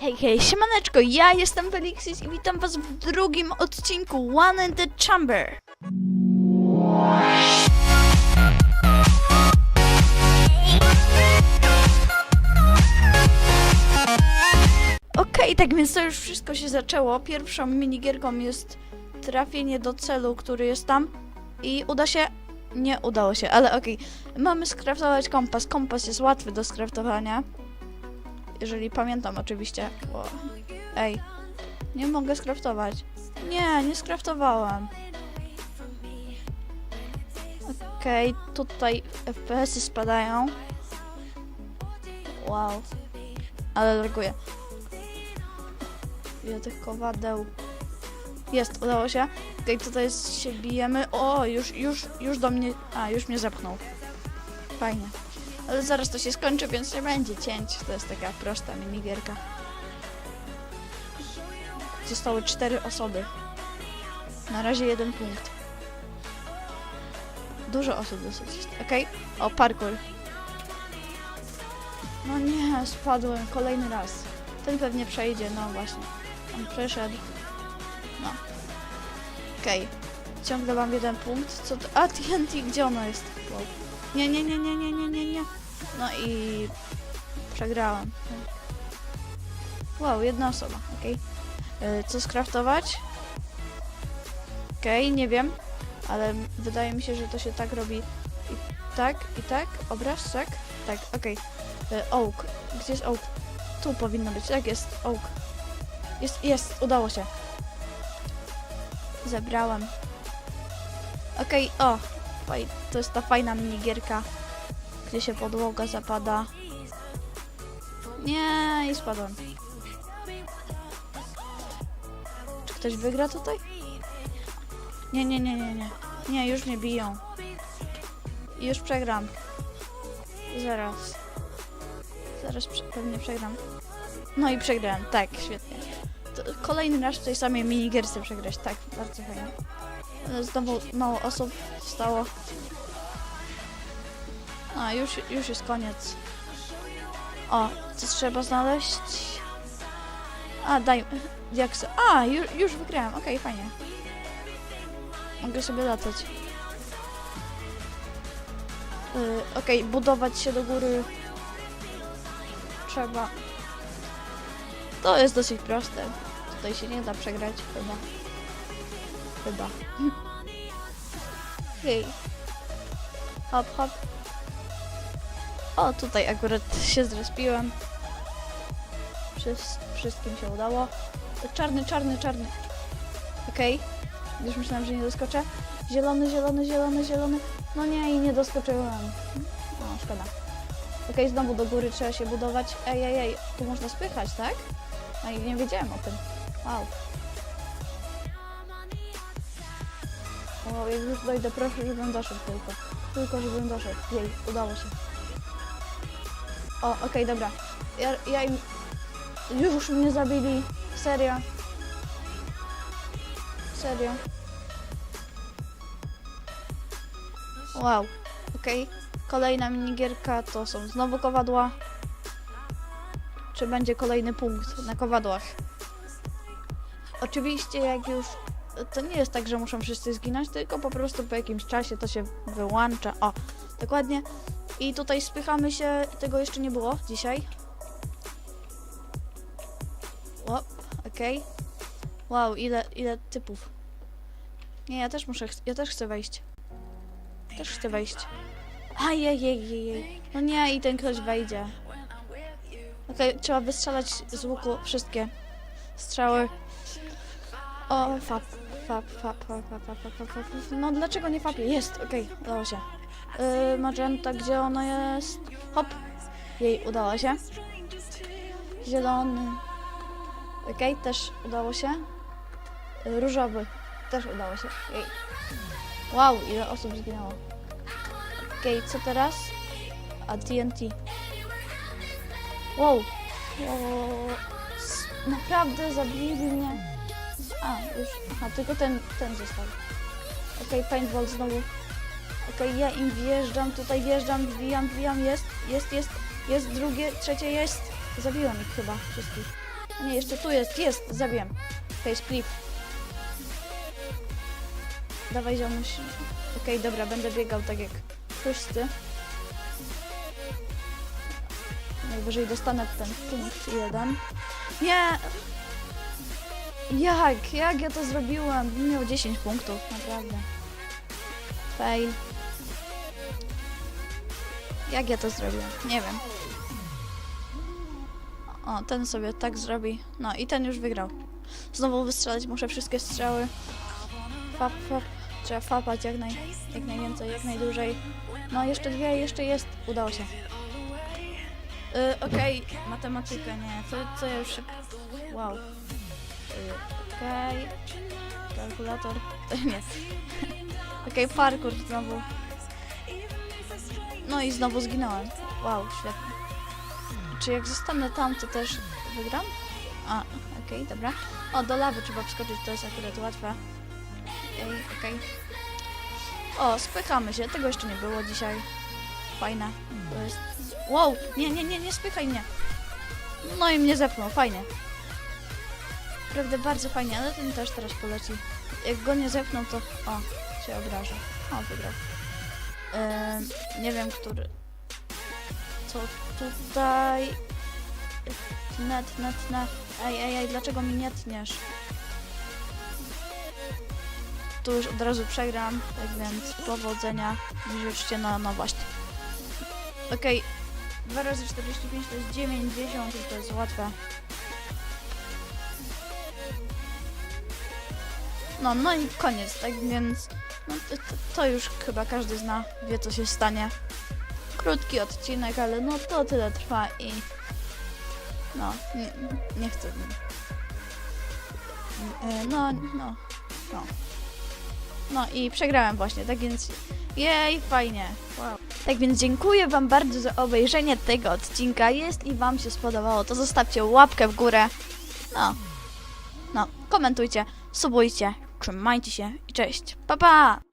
Hej, hej, siemaneczko, ja jestem Felixis i witam was w drugim odcinku One in the Chamber. Okej, tak więc to już wszystko się zaczęło. Pierwszą minigierką jest trafienie do celu, który jest tam i uda się... Nie udało się, ale okej. Mamy skraftować kompas. Kompas jest łatwy do skraftowania. Jeżeli pamiętam oczywiście. O. Ej, nie mogę skraftować. Nie, nie skraftowałem. Okej, tutaj FPS-y spadają. Wow. Ale laguje. Ile tych kowadeł. Jest, udało się. Okej, tutaj jest, się bijemy. O, już, już, już do mnie... A, już mnie zepchnął. Fajnie. Ale zaraz to się skończy, więc nie będzie cięć. To jest taka prosta minigierka. Zostały cztery osoby. Na razie jeden punkt. Dużo osób dosyć. Okej. O, parkour. No nie, spadłem kolejny raz. Ten pewnie przejdzie, no właśnie. On przeszedł. No. Okej. Ciągle mam jeden punkt. Co to? A, TNT, gdzie ono jest? Nie, nie, nie, nie, nie, nie, nie, nie. No i przegrałam. Wow, jedna osoba, okej. Y, Co skraftować? Okej, nie wiem, ale wydaje mi się, że to się tak robi i tak, i tak, obraz, tak? Tak, okej. Y, Oak, gdzie jest oak? Tu powinno być, tak jest, oak. Jest, jest, udało się. Zebrałem. Okej, o, faj, to jest ta fajna minigierka gdzie się podłoga zapada. Nie, i spadłem. Czy ktoś wygra tutaj? Nie, nie, nie, nie, nie. Nie, już mnie biją. Już przegram. Zaraz. Zaraz prze pewnie przegram. No i przegrałem, tak, świetnie. To kolejny raz w tej samej minigierce przegrać, tak, bardzo fajnie. Znowu mało osób stało. A, już, już jest koniec. O, co trzeba znaleźć? A, daj, diaksy. A, już, już wygrałem, okej, fajnie. Mogę sobie latać. Yy, okej, budować się do góry. Trzeba. To jest dosyć proste. Tutaj się nie da przegrać, chyba. Chyba. Hej. Hop, hop. O, tutaj akurat się zrespiłem. Wszys wszystkim się udało. Czarny, czarny, czarny. Okej. Już myślałem, że nie doskoczę. Zielony, zielony, zielony, zielony. No nie, i nie doskoczyłem. No, szkoda. Okej, znowu do góry trzeba się budować. Ej, ej, ej, tu można spychać, tak? No i nie wiedziałem o tym. Wow. O, jak już dojdę, proszę, żebym doszedł tylko. Tylko, żebym doszedł. Jej, udało się. O, okej, dobra. Ja, ja im... Już mnie zabili. Serio. Serio. Wow. Okej. Kolejna minigierka to są znowu kowadła. Czy będzie kolejny punkt na kowadłach? Oczywiście jak już... To nie jest tak, że muszą wszyscy zginąć, tylko po prostu po jakimś czasie to się wyłącza. O, dokładnie. I tutaj spychamy się, tego jeszcze nie było dzisiaj. O, okej. Wow, ile, ile typów. Nie, ja też muszę, ja też chcę wejść. Też chcę wejść. Ajajajajaj. No nie, i ten ktoś wejdzie. Okej, trzeba wystrzelać z łuku wszystkie strzały. O, fap, fap, fap, fap, fap, fap, fap, fap. No dlaczego nie fapie? Jest, okej, udało się. Yy, magenta, gdzie ona jest? Hop. Jej udało się. Zielony. Okej, też udało się. Różowy. Też udało się. Jej. Wow, ile osób zginęło. Okej, co teraz? A TNT. Wow. wow. Naprawdę zabili mnie. A, już. A, tylko ten, ten został. Okej, paintball znowu. Okej, ja im wjeżdżam, tutaj wjeżdżam, wbijam, wbijam, jest, jest, jest, jest, drugie, trzecie jest. Zabiłem ich chyba wszystkich. A nie, jeszcze tu jest, jest, zabiłem. Face flip. Dawaj ziomuś. Okej, dobra, będę biegał tak jak wszyscy. Najwyżej dostanę ten punkt jeden. Nie! Jak? Jak ja to zrobiłem? Miał 10 punktów, naprawdę. Fail. Jak ja to zrobiłem? Nie wiem. O, ten sobie tak zrobi. No i ten już wygrał. Znowu wystrzelać muszę wszystkie strzały. Fap, fap. Trzeba fapać jak, naj, jak najwięcej, jak najdłużej. No, jeszcze dwie, jeszcze jest. Udało się. Y, Okej, matematyka, nie. Co, co ja już... Wow. Y, Okej. Kalkulator. nie. Okej, parkour znowu. No i znowu zginąłem. Wow, świetnie. Czy jak zostanę tam, to też wygram? A, okej, dobra. O, do lawy trzeba wskoczyć, to jest akurat łatwe. Okej, okej. O, spychamy się, tego jeszcze nie było dzisiaj. Fajne. To jest... Wow, nie, nie, nie, nie spychaj mnie. No i mnie zepnął, fajnie. Naprawdę bardzo fajnie, ale ten też teraz poleci. Jak go nie zepnął, to... O, się obraża. O, wygrał. Nie wiem, który... Co tutaj... Net, net, net. Ej, ej, ej, dlaczego mi nie tniesz? Tu już od razu przegram, tak więc powodzenia życzcie na nowość. Okej, 2 razy 45 to jest 90 i to jest łatwe. No, no i koniec, tak więc no, to, to, już chyba każdy zna, wie co się stanie. Krótki odcinek, ale no to tyle trwa i no, nie, nie chcę. E, No, no, no. No i przegrałem właśnie, tak więc jej, fajnie. Wow. Tak więc dziękuję Wam bardzo za obejrzenie tego odcinka. Jeśli Wam się spodobało, to zostawcie łapkę w górę. No, no, komentujcie, subujcie, trzymajcie się i cześć. Pa, pa!